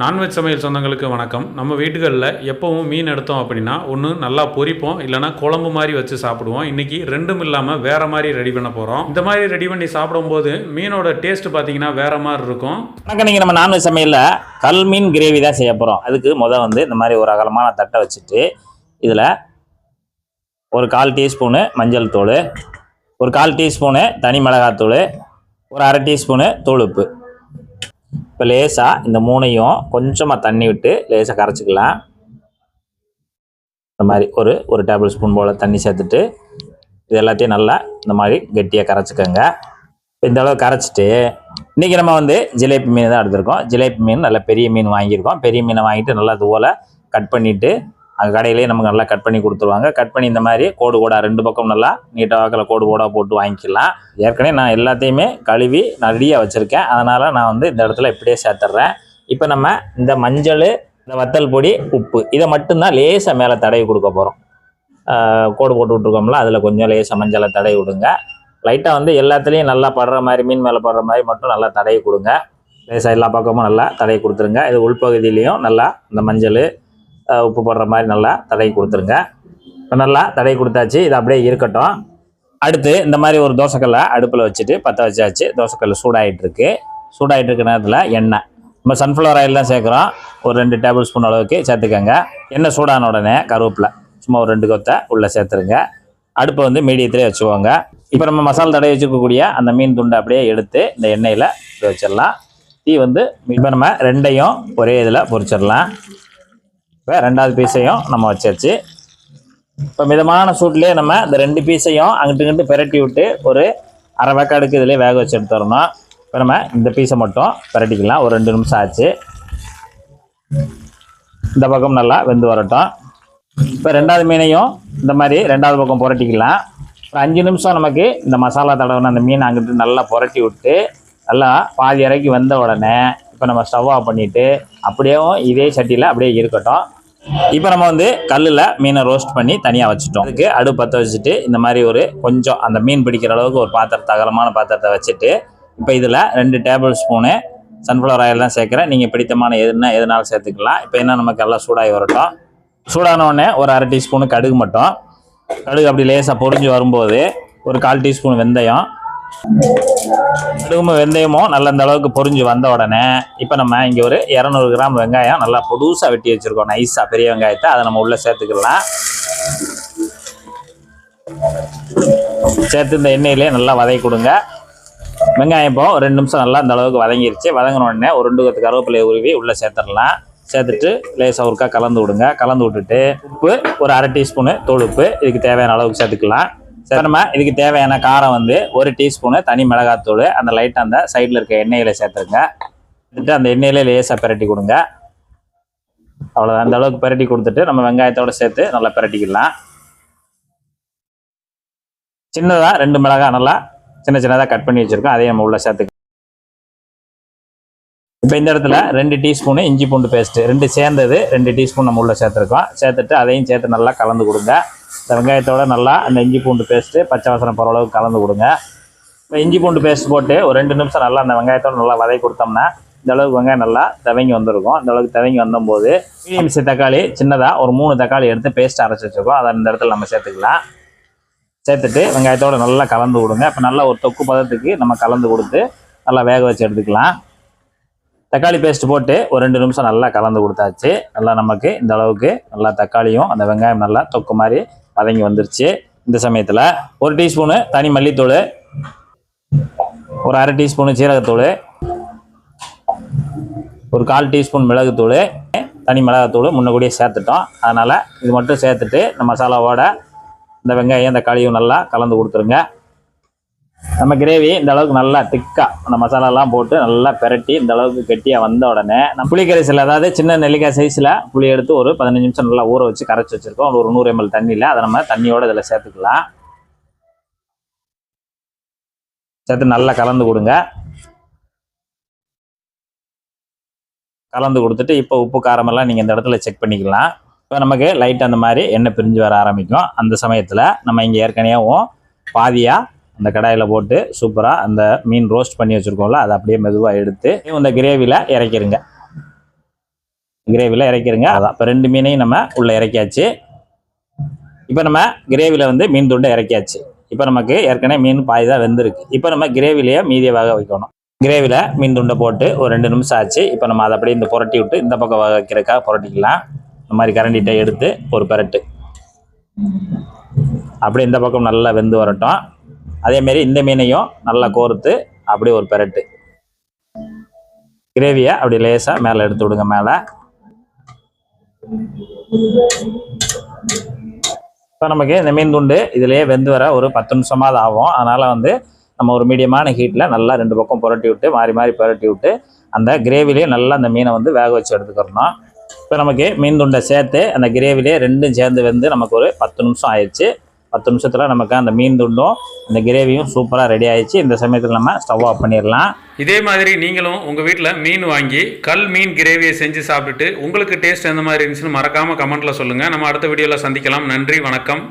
Non veg சமையல் சொந்தங்களுக்கு வணக்கம். நம்ம வீடுகளில் எப்போவும் மீன் எடுத்தோம் அப்படின்னா ஒன்று நல்லா பொரிப்போம் இல்லைனா குழம்பு மாதிரி வச்சு சாப்பிடுவோம். இன்றைக்கி ரெண்டும் இல்லாமல் வேறு மாதிரி ரெடி பண்ண போகிறோம் இந்த மாதிரி ரெடி பண்ணி சாப்பிடும்போது மீனோட டேஸ்ட் பார்த்தீங்கன்னா வேறு மாதிரி இருக்கும். வணக்கம். நீங்கள் நம்ம நான்வெஜ் சமையலில் கல் மீன் கிரேவி தான் செய்ய போகிறோம் அதுக்கு முதல் வந்து இந்த மாதிரி ஒரு அகலமான தட்டை வச்சுட்டு இதில் ஒரு கால் டீஸ்பூனு மஞ்சள் தூள் ஒரு கால் டீஸ்பூனு தனி மிளகாத்தூள் ஒரு அரை டீஸ்பூனு தூள் உப்பு இப்போ லேசாக இந்த மூணையும் கொஞ்சமாக தண்ணி விட்டு லேசாக கரைச்சிக்கலாம். இந்த மாதிரி ஒரு ஒரு டேபிள் ஸ்பூன் போல் தண்ணி சேர்த்துட்டு இது எல்லாத்தையும் நல்லா இந்த மாதிரி கெட்டியாக கரைச்சிக்கோங்க. இப்போ இந்த அளவு கரைச்சிட்டு இன்றைக்கி நம்ம வந்து ஜிலேபி மீன் தான் எடுத்திருக்கோம். ஜிலேபி மீன் நல்ல பெரிய மீன் வாங்கியிருக்கோம். பெரிய மீனை வாங்கிட்டு நல்லா தூவலை கட் பண்ணிவிட்டு கடையிலேயே நமக்கு நல்லா கட் பண்ணி கொடுத்துருவாங்க. கட் பண்ணி இந்த மாதிரி கோடு கோடா ரெண்டு பக்கம் நல்லா நீட்டாக வாக்கில் கோடு கோடாக போட்டு வாங்கிக்கலாம். ஏற்கனவே நான் எல்லாத்தையுமே கழுவி ரெடியாக வச்சுருக்கேன். அதனால் நான் வந்து இந்த இடத்துல இப்படியே சேர்த்துட்றேன் இப்போ நம்ம இந்த மஞ்சள் இந்த வத்தல் பொடி உப்பு இதை மட்டும்தான் லேசாக மேலே தடவி கொடுக்க போகிறோம் கோடு போட்டு விட்ருக்கோம்ல அதில் கொஞ்சம் லேசாக மஞ்சளை தடவி விடுங்க. லைட்டாக வந்து எல்லாத்துலேயும் நல்லா படுற மாதிரி மீன் மேலே படுற மாதிரி மட்டும் நல்லா தடவி கொடுங்க. லேசாக எல்லா பக்கமும் நல்லா தடவி கொடுத்துருங்க. இது உள்பகுதியிலையும் நல்லா இந்த மஞ்சள் உப்பு போடுற மாதிரி நல்லா தடவி கொடுத்துருங்க. நல்லா தடவி கொடுத்தாச்சு இது அப்படியே இருக்கட்டும். அடுத்து இந்த மாதிரி ஒரு தோசைக்கல்லை அடுப்பில் வச்சுட்டு பற்ற வச்சாச்சு. தோசைக்கல் சூடாகிட்டு இருக்கு இருக்க நேரத்தில் எண்ணெய். நம்ம சன்ஃப்ளவர் ஆயில் தான் சேர்க்குறோம். ஒரு ரெண்டு டேபிள் ஸ்பூன் அளவுக்கு சேர்த்துக்கோங்க. எண்ணெய் சூடான உடனே கருவேப்பில் சும்மா ஒரு ரெண்டு கொத்தை உள்ளே சேர்த்துருங்க. அடுப்பை வந்து மீடியத்திலே வச்சுக்கோங்க. இப்போ நம்ம மசாலா தடவை வச்சுக்கக்கூடிய அந்த மீன் துண்டை அப்படியே எடுத்து இந்த எண்ணெயில் வச்சிடலாம். தீ வந்து இப்போ நம்ம ரெண்டையும் ஒரே இதில் பொரிச்சிடலாம். இப்போ ரெண்டாவது பீஸையும் நம்ம வச்சாச்சு. இப்போ மிதமான சூட்லேயே நம்ம இந்த ரெண்டு பீஸையும் அங்கிட்டு இங்கிட்டு பெரட்டி விட்டு ஒரு அரை வேக்காடுக்கு இதிலே வேக வச்சு எடுத்துடணும் இப்போ நம்ம இந்த பீஸை மட்டும் பெரட்டிக்கலாம். ஒரு ரெண்டு நிமிஷம் ஆச்சு. இந்த பக்கம் நல்லா வெந்து வரட்டும். இப்போ ரெண்டாவது மீனையும் இந்த மாதிரி ரெண்டாவது பக்கம் புரட்டிக்கலாம். ஒரு அஞ்சு நிமிஷம் நமக்கு இந்த மசாலா தடவின அந்த மீன் அங்கிட்டு நல்லா புரட்டி விட்டு நல்லா பாதி இறக்கி வந்த உடனே இப்போ நம்ம ஸ்டவ் ஆஃப் பண்ணிவிட்டு அப்படியேவும் இதே சட்டியில் அப்படியே இருக்கட்டும். இப்போ நம்ம வந்து கல்லில் மீனை ரோஸ்ட் பண்ணி தனியாக வச்சுட்டோம். அதுக்கு அடுப்பு பற்ற வச்சுட்டு இந்த மாதிரி ஒரு கொஞ்சம் அந்த மீன் பிடிக்கிற அளவுக்கு ஒரு பாத்திரத்தை அகலமான பாத்திரத்தை வச்சுட்டு இப்போ இதில் ரெண்டு டேபிள் ஸ்பூனு சன்ஃப்ளவர் ஆயில் தான் சேர்க்குறேன். நீங்கள் பிடித்தமான எதுனா எதுனாலும் சேர்த்துக்கலாம். இப்போ என்ன நமக்கு எல்லாம் சூடாகி வரட்டும். சூடான உடனே ஒரு அரை டீஸ்பூனு கடுகு மட்டும். கடுகு அப்படி லேசாக பொறிஞ்சு வரும்போது ஒரு கால் டீஸ்பூன் வெந்தயம் கடுகும் வெந்தயமும் நல்ல இந்த அளவுக்கு பொரிஞ்சு வந்த உடனே இப்போ நம்ம இங்கே ஒரு இரநூறு கிராம் வெங்காயம் நல்லா பொடுசாக வெட்டி வச்சுருக்கோம். நைஸாக பெரிய வெங்காயத்தை. அதை நம்ம உள்ளே சேர்த்துக்கலாம். சேர்த்து இந்த எண்ணெயிலே நல்லா வதக்கி கொடுங்க. வெங்காயம் இப்போ ரெண்டு நிமிஷம் நல்லா இந்த அளவுக்கு வதங்கிருச்சு. வதங்கின உடனே ஒரு ரெண்டு கொத்து கருவேப்பிலையை உருவி உள்ளே சேர்த்துடலாம். சேர்த்துட்டு லேசாக ஒருக்கா கலந்து விடுங்க. கலந்து விட்டுட்டு உப்பு ஒரு அரை டீஸ்பூனு தொழுப்பு உப்பு இதுக்கு தேவையான அளவுக்கு சேர்த்துக்கலாம். சரி. நம்ம இதுக்கு தேவையான காரம் வந்து ஒரு டீஸ்பூனு தனி மிளகாத்தூள் அந்த லைட் அந்த சைடில் இருக்க எண்ணெயில் சேர்த்துருங்க. எடுத்துட்டு அந்த எண்ணெயிலே லேசாக பிரட்டி கொடுங்க. அவ்வளோதான் அந்த அளவுக்கு பிரட்டி கொடுத்துட்டு நம்ம வெங்காயத்தோடு சேர்த்து நல்லா பிரட்டிக்கலாம். சின்னதாக ரெண்டு மிளகாய் நல்லா சின்ன சின்னதாக கட் பண்ணி வச்சுருக்கோம். அதையும் நம்ம உள்ள சேர்த்துக்கலாம். இப்போ இந்த இடத்துல ரெண்டு டீஸ்பூனு இஞ்சி பூண்டு பேஸ்ட்டு ரெண்டு சேர்ந்தது ரெண்டு டீஸ்பூன் நம்ம உள்ள சேர்த்துருக்கோம். சேர்த்துட்டு அதையும் சேர்த்து நல்லா கலந்து கொடுங்க. இந்த வெங்காயத்தோட நல்லா அந்த இஞ்சி பூண்டு பேஸ்ட்டு பச்சை வாசனை போகிற அளவுக்கு கலந்து கொடுங்க. இப்போ இஞ்சி பூண்டு பேஸ்ட் போட்டு ஒரு ரெண்டு நிமிஷம் நல்லா அந்த வெங்காயத்தோட நல்லா வதக்கி கொடுத்தோம்னா இந்த அளவுக்கு வெங்காயம் நல்லா தவங்கி வந்திருக்கும். இந்த அளவுக்கு தவங்கி வந்தபோது மீடியம் சைஸ் தக்காளி சின்னதாக ஒரு மூணு தக்காளி எடுத்து பேஸ்ட் அரைச்சி வச்சுருக்கோம். அதை இந்த இடத்துல நம்ம சேர்த்துக்கலாம். சேர்த்துட்டு வெங்காயத்தோட நல்லா கலந்து விடுங்க இப்போ நல்லா ஒரு தொக்கு பதத்துக்கு நம்ம கலந்து கொடுத்து நல்லா வேக வச்சு எடுத்துக்கலாம். தக்காளி பேஸ்ட் போட்டு ஒரு ரெண்டு நிமிஷம் நல்லா கலந்து கொடுத்தாச்சு. நல்லா நமக்கு இந்த அளவுக்கு நல்லா தக்காளியும் அந்த வெங்காயம் நல்லா தொக்கு மாதிரி வதங்கி வந்துருச்சு. இந்த சமயத்தில் ஒரு டீஸ்பூனு தனி மல்லித்தூள் ஒரு அரை டீஸ்பூனு சீரகத்தூள் ஒரு கால் டீஸ்பூன் மிளகுத்தூள் தனி மிளகாத்தூள் முன்ன சேர்த்துட்டோம். அதனால் இது மட்டும் சேர்த்துட்டு இந்த மசாலாவோட இந்த வெங்காயம் தக்காளியும் நல்லா கலந்து கொடுத்துருங்க. நம்ம கிரேவி இந்த அளவுக்கு நல்லா திக்காக அந்த மசாலாலாம் போட்டு நல்லா பெரட்டி இந்த அளவுக்கு கெட்டியாக வந்த உடனே நம்ம புளிக்கரைசல் அதாவது சின்ன நெல்லிக்காய் சைஸில் புளி எடுத்து ஒரு பதினஞ்சு நிமிஷம் நல்லா ஊற வச்சு கரைச்சி வச்சுருக்கோம். ஒரு நூறு எம்எல் தண்ணியில் அதை நம்ம தண்ணியோட இதில் சேர்த்துக்கலாம். சேர்த்து நல்லா கலந்து கொடுங்க. கலந்து கொடுத்துட்டு இப்போ உப்பு காரமெல்லாம் நீங்கள் இந்த இடத்துல செக் பண்ணிக்கலாம். இப்போ நமக்கு லைட் அந்த மாதிரி எண்ணெய் பிரிஞ்சு வர ஆரம்பிக்கும். அந்த சமயத்தில் நம்ம இங்கே ஏற்கனவேவும் பாதியாக அந்த கடாயில் போட்டு சூப்பராக அந்த மீன் ரோஸ்ட் பண்ணி வச்சுருக்கோம்ல அதை அப்படியே மெதுவாக எடுத்து இந்த கிரேவியில் இறக்கிருங்க. கிரேவியில் இறக்கிருங்க. அதான் இப்போ ரெண்டு மீனையும் நம்ம உள்ளே இறக்கியாச்சு. இப்போ நம்ம கிரேவியில் வந்து மீன் துண்டை இறக்கியாச்சு. இப்போ நமக்கு ஏற்கனவே மீன் பாய் தான் வெந்திருக்கு. இப்போ நம்ம கிரேவிலேயே மீதியை வேக வைக்கணும். கிரேவியில் மீன் துண்டை போட்டு ஒரு ரெண்டு நிமிஷம் ஆச்சு. இப்போ நம்ம அதை அப்படியே இந்த புரட்டி விட்டு இந்த பக்கம் வேக வைக்கிறதுக்காக புரட்டிக்கலாம். இந்த மாதிரி கரண்டிட்ட எடுத்து ஒரு பெரட்டு. அப்படியே இந்த பக்கம் நல்லா வெந்து வரட்டும். அதேமாரி இந்த மீனையும் நல்லா கோர்த்து அப்படி ஒரு பெரட்டு. கிரேவியை அப்படி லேசாக மேலே எடுத்து விடுங்க மேலே. இப்போ நமக்கு இந்த மீன் துண்டு இதுலேயே வெந்து வர ஒரு பத்து நிமிஷமாவது ஆகும். அதனால் வந்து நம்ம ஒரு மீடியமான ஹீட்டில் நல்லா ரெண்டு பக்கம் புரட்டி விட்டு மாறி மாறி புரட்டி விட்டு அந்த கிரேவிலேயே நல்லா அந்த மீனை வந்து வேக வச்சு எடுத்துக்கிறணும். இப்போ நமக்கு மீன் துண்டை சேர்த்து அந்த கிரேவிலே ரெண்டும் சேர்ந்து வெந்து நமக்கு ஒரு பத்து நிமிஷம் ஆயிடுச்சு. பத்து நிமிஷத்தில் நமக்கு அந்த மீன் துண்டும் இந்த கிரேவியும் சூப்பராக ரெடி ஆயிடுச்சு. இந்த சமயத்தில் நம்ம ஸ்டவ் ஆஃப் பண்ணிடலாம். இதே மாதிரி நீங்களும் உங்கள் வீட்டில் மீன் வாங்கி கல் மீன் கிரேவியை செஞ்சு சாப்பிட்டுட்டு உங்களுக்கு டேஸ்ட் எந்த மாதிரி இருந்துச்சுன்னு மறக்காமல் கமெண்ட்டில் சொல்லுங்கள் நம்ம அடுத்த வீடியோவில் சந்திக்கலாம். நன்றி வணக்கம்.